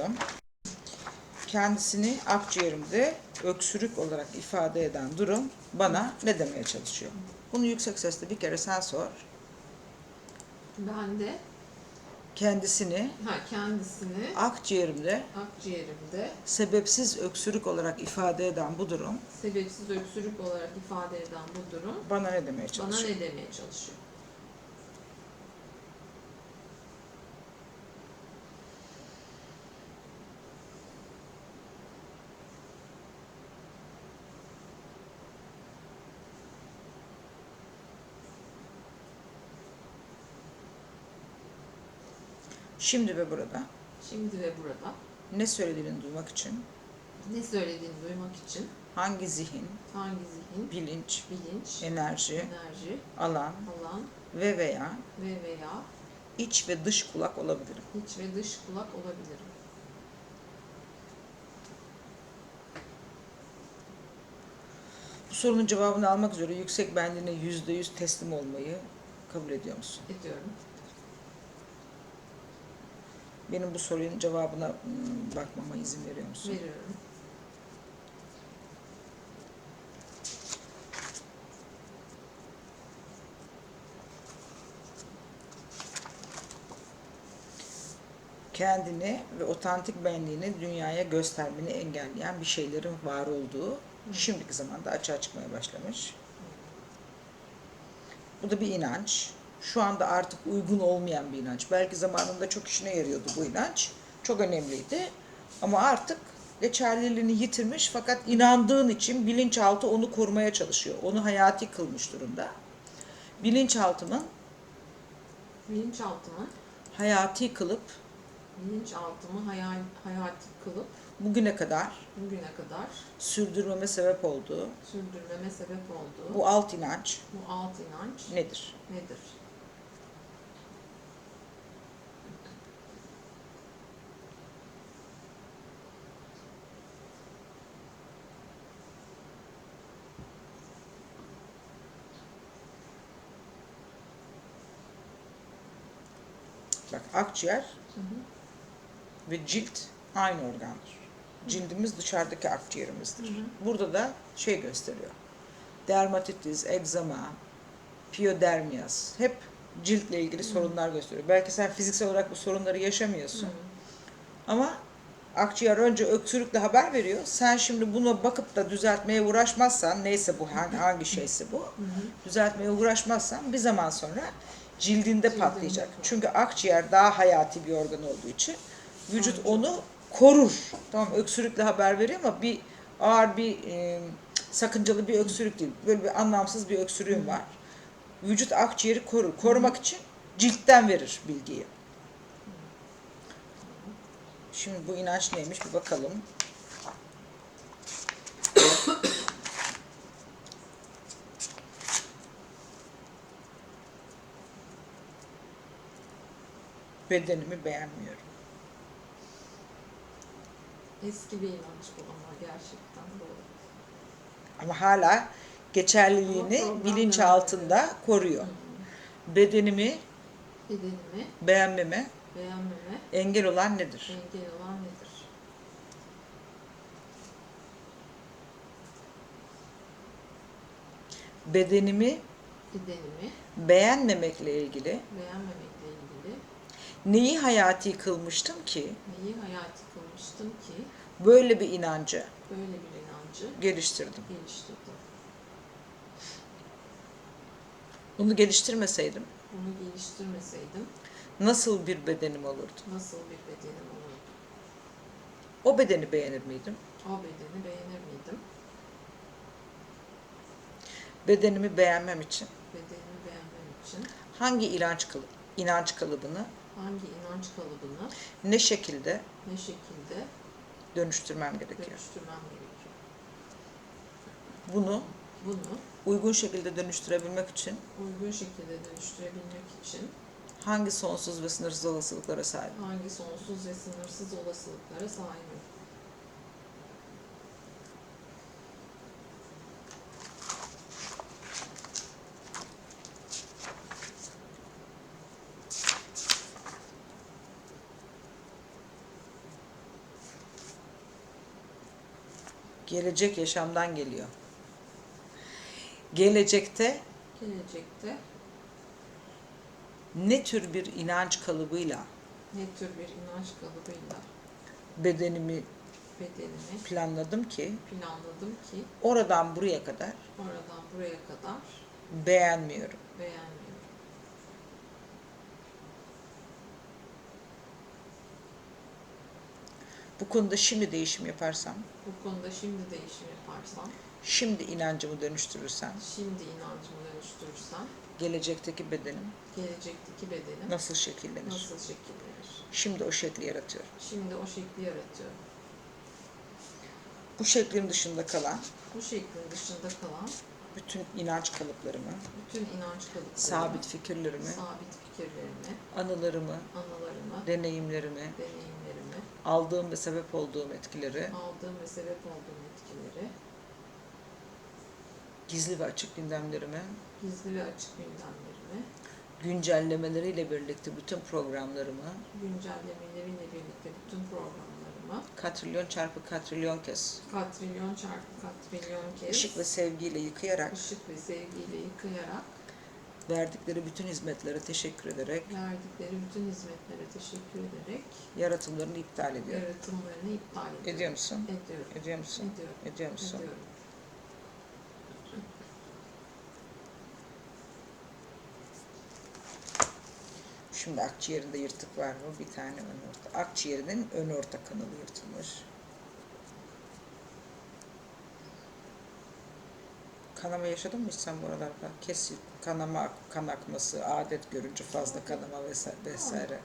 bakalım. Kendisini akciğerimde öksürük olarak ifade eden durum bana ne demeye çalışıyor? Bunu yüksek sesle bir kere sen sor. Ben de Kendisini ha, kendisini akciğerimde akciğerimde sebepsiz öksürük olarak ifade eden bu durum sebepsiz öksürük olarak ifade eden bu durum bana ne demeye bana çalışıyor? ne demeye çalışıyor? Şimdi ve burada. Şimdi ve burada. Ne söylediğini duymak için. Ne söylediğini duymak için. Hangi zihin, hangi zihin, bilinç, bilinç, enerji, enerji, alan. Alan. Ve veya. Ve veya. İç ve dış kulak olabilirim. iç ve dış kulak olabilirim. Bu sorunun cevabını almak üzere yüksek benliğine yüzde yüz teslim olmayı kabul ediyor musun? Ediyorum. Benim bu sorunun cevabına hmm, bakmama izin veriyor musun? Veriyorum. Kendini ve otantik benliğini dünyaya göstermeni engelleyen bir şeylerin var olduğu şimdiki zamanda açığa çıkmaya başlamış. Bu da bir inanç. Şu anda artık uygun olmayan bir inanç. Belki zamanında çok işine yarıyordu bu inanç. Çok önemliydi. Ama artık geçerliliğini yitirmiş fakat inandığın için bilinçaltı onu korumaya çalışıyor. Onu hayati kılmış durumda. Bilinçaltının Bilinçaltımı, hayati kılıp bilinçaltımı hayal, hayati kılıp bugüne kadar bugüne kadar sürdürmeme sebep olduğu sürdürmeme sebep olduğu bu alt inanç bu alt inanç nedir? nedir? Bak akciğer Hı hı. ve cilt aynı organdır. Cildimiz dışarıdaki akciğerimizdir. Hı hı. Burada da şey gösteriyor. Dermatitis, egzama, piyodermiyas hep ciltle ilgili sorunlar gösteriyor. Belki sen fiziksel olarak bu sorunları yaşamıyorsun. Hı. Ama akciğer önce öksürükle haber veriyor. Sen şimdi buna bakıp da düzeltmeye uğraşmazsan, neyse bu hangi, hangi şeyse bu, Hı hı. düzeltmeye uğraşmazsan bir zaman sonra cildinde patlayacak. Çünkü akciğer daha hayati bir organ olduğu için vücut onu korur. Tamam öksürükle haber veriyor ama bir ağır bir e, sakıncalı bir öksürük değil. Böyle bir anlamsız bir öksürüğün var. Vücut akciğeri korur. Korumak için ciltten verir bilgiyi. Şimdi bu inanç neymiş bir bakalım. Bedenimi beğenmiyorum. Eski bir inanç bu ama gerçekten doğru. Ama hala geçerliliğini bilinç devam altında koruyor. Bedenimi Bedenimi beğenmeme beğenmeme engel olan nedir? engel olan nedir? Bedenimi Bedenimi beğenmemekle ilgili beğenmemekle ilgili neyi hayati kılmıştım ki neyi hayati kılmıştım ki böyle bir inancı böyle bir inancı geliştirdim. geliştirdim. Bunu geliştirmeseydim Bunu geliştirmeseydim nasıl bir bedenim olurdu? nasıl bir bedenim olurdu? O bedeni beğenir miydim? O bedeni beğenir miydim? Bedenimi beğenmem için Bedenimi beğenmem için hangi inanç kalıbı, inanç kalıbını hangi inanç kalıbını ne şekilde ne şekilde dönüştürmem gerekiyor? dönüştürmem gerekiyor? Bunu Bunu uygun şekilde dönüştürebilmek için uygun şekilde dönüştürebilmek için hangi sonsuz ve sınırsız olasılıklara sahip? hangi sonsuz ve sınırsız olasılıklara sahibim? Gelecek yaşamdan geliyor. Gelecekte Gelecekte ne tür bir inanç kalıbıyla ne tür bir inanç kalıbıyla bedenimi bedenimi planladım ki planladım ki oradan buraya kadar oradan buraya kadar beğenmiyorum. beğenmiyorum. Bu konuda şimdi değişim yaparsam, Bu konuda şimdi değişim yaparsam, şimdi inancımı dönüştürürsem, şimdi inancımı dönüştürürsem, gelecekteki bedenim? Gelecekteki bedenim nasıl şekillenir? nasıl şekillenir? Şimdi o şekli yaratıyorum. Şimdi o şekli yaratıyorum. Bu şeklin dışında kalan? Bu şeklin dışında kalan bütün inanç kalıplarımı, bütün inanç kalıplarımı, sabit fikirlerimi, sabit fikirlerimi, anılarımı, anılarımı, deneyimlerimi, deneyimlerimi, aldığım ve sebep olduğum etkileri aldığım ve sebep olduğum etkileri, gizli ve açık gündemlerimi, gizli ve açık gündemlerimi, güncellemeleriyle birlikte bütün programlarımı güncellemeleriyle birlikte bütün programlarımı katrilyon çarpı katrilyon kez katrilyon çarpı katrilyon kez ışık ve sevgiyle yıkayarak ışık ve sevgiyle yıkayarak verdikleri bütün hizmetlere teşekkür ederek verdikleri bütün hizmetlere teşekkür ederek yaratımlarını iptal ediyorum. yaratımlarını iptal ediyorum. Ediyor musun? Ediyorum. Ediyor musun? Ediyorum. Ediyor musun? Ediyorum. Şimdi akciğerinde yırtık var mı? Bir tane ön orta. Akciğerinin ön orta kanalı yırtılmış. Kanama yaşadın mı hiç sen bu aralarda? Kes kanama, kan akması, adet görünce fazla kanama vesaire. vesaire.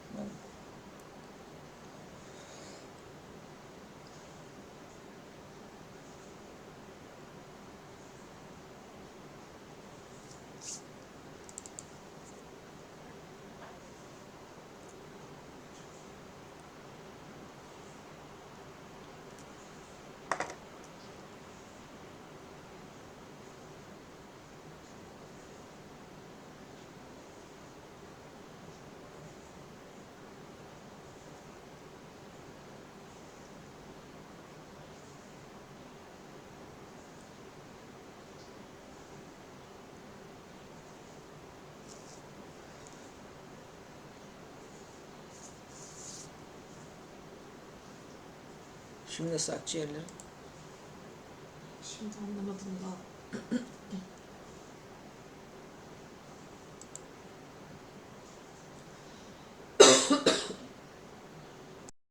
Şimdi nasıl akciğerlerin? Şimdi anlamadım da